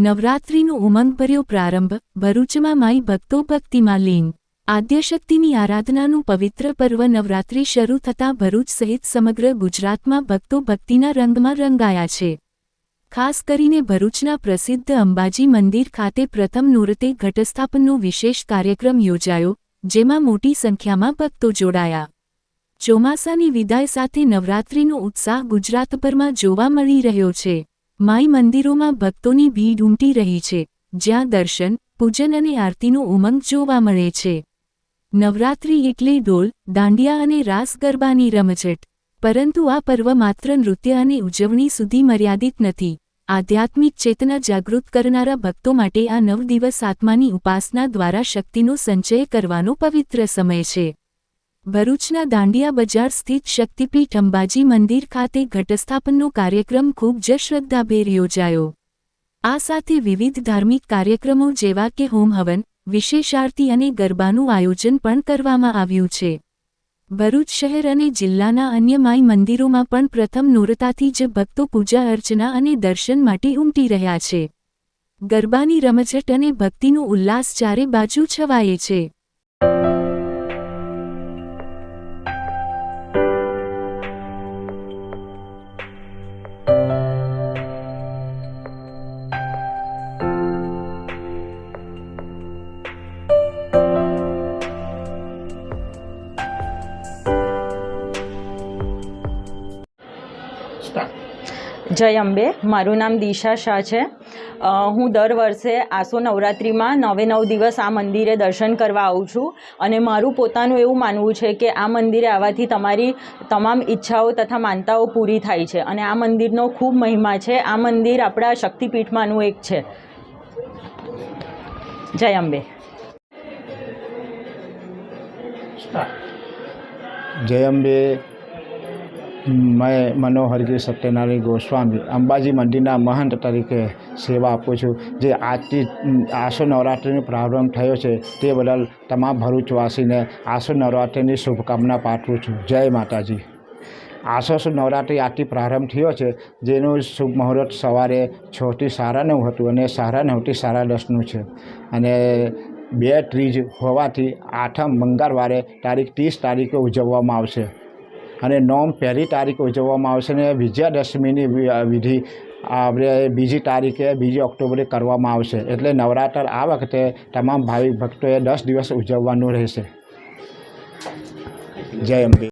નવરાત્રિનો ઉમંગભર્યો પ્રારંભ ભરૂચમાં માઈ ભક્તો ભક્તિમાં લીન. આદ્યશક્તિની આરાધનાનું પવિત્ર પર્વ નવરાત્રિ શરૂ થતાં ભરૂચ સહિત સમગ્ર ગુજરાતમાં ભક્તો ભક્તિના રંગમાં રંગાયા છે. ખાસ કરીને ભરૂચના પ્રસિદ્ધ અંબાજી મંદિર ખાતે પ્રથમ નૂરતે ઘટસ્થાપનનો વિશેષ કાર્યક્રમ યોજાયો, જેમાં મોટી સંખ્યામાં ભક્તો જોડાયા. ચોમાસાની વિદાય સાથે નવરાત્રિનો ઉત્સાહ ગુજરાતભરમાં જોવા મળી રહ્યો છે. માઈ મંદિરોમાં ભક્તોની ભીડ ઉમટી રહી છે, જ્યાં દર્શન, પૂજન અને આરતીનો ઉમંગ જોવા મળે છે. નવરાત્રિ એટલે ઢોલ, દાંડિયા અને રાસ ગરબાની રમઝટ. પરંતુ આ પર્વ માત્ર નૃત્ય અને ઉજવણી સુધી મર્યાદિત નથી. આધ્યાત્મિક ચેતના જાગૃત કરનારા ભક્તો માટે આ નવ દિવસ આત્માની ઉપાસના દ્વારા શક્તિનો સંચય કરવાનો પવિત્ર સમય છે. ભરૂચના દાંડિયા બજાર સ્થિત શક્તિપીઠ અંબાજી મંદિર ખાતે ઘટસ્થાપનનો કાર્યક્રમ ખૂબ જ શ્રદ્ધાભેર યોજાયો. આ સાથે વિવિધ ધાર્મિક કાર્યક્રમો જેવા કે હોમહવન વિશેષ અને ગરબાનું આયોજન પણ કરવામાં આવ્યું છે. ભરૂચ શહેર અને જિલ્લાના અન્ય માઈ મંદિરોમાં પણ પ્રથમ નૂરતાથી જ ભક્તો પૂજા અર્ચના અને દર્શન માટે ઉમટી રહ્યા છે. ગરબાની રમઝટ અને ભક્તિનો ઉલ્લાસ ચારે બાજુ છવાયે છે. જય અંબે. મારું નામ દિશા શાહ છે. હું દર વર્ષે આસો નવરાત્રિમાં નવે નવ દિવસ આ મંદિરે દર્શન કરવા આવું છું અને મારું પોતાનું એવું માનવું છે કે આ મંદિરે આવવાથી તમારી તમામ ઈચ્છાઓ તથા માનતાઓ પૂરી થાય છે અને આ મંદિરનો ખૂબ મહિમા છે. આ મંદિર આપણા શક્તિપીઠમાંનું એક છે. જય અંબે. જય અંબે. મેં મનોહરજી સત્યનારાયણ ગોસ્વામી, અંબાજી મંદિરના મહંત તરીકે સેવા આપું છું. જે આજથી આસો નવરાત્રિનો પ્રારંભ થયો છે તે બદલ તમામ ભરૂચવાસીને આસો નવરાત્રિની શુભકામના પાઠવું છું. જય માતાજી. આસો નવરાત્રિ આજથી પ્રારંભ થયો છે, જેનું શુભ મુહૂર્ત સવારે છથી સાડા નવ હતું અને સાડા નવથી સાડા દસનું છે. અને બે ત્રીજ હોવાથી આઠમ મંગળવારે તારીખ ત્રીસ તારીખે ઉજવવામાં આવશે. અને નોમ પહેલી તારીખ ઉજવવામાં આવશે અને વિજયાદશમીની વિધિ આપણે બીજી તારીખે, બીજી ઓક્ટોબરે કરવામાં આવશે. એટલે નવરાત્ર આ વખતે તમામ ભાવિક ભક્તોએ દસ દિવસ ઉજવવાનું રહેશે. જય અંબે.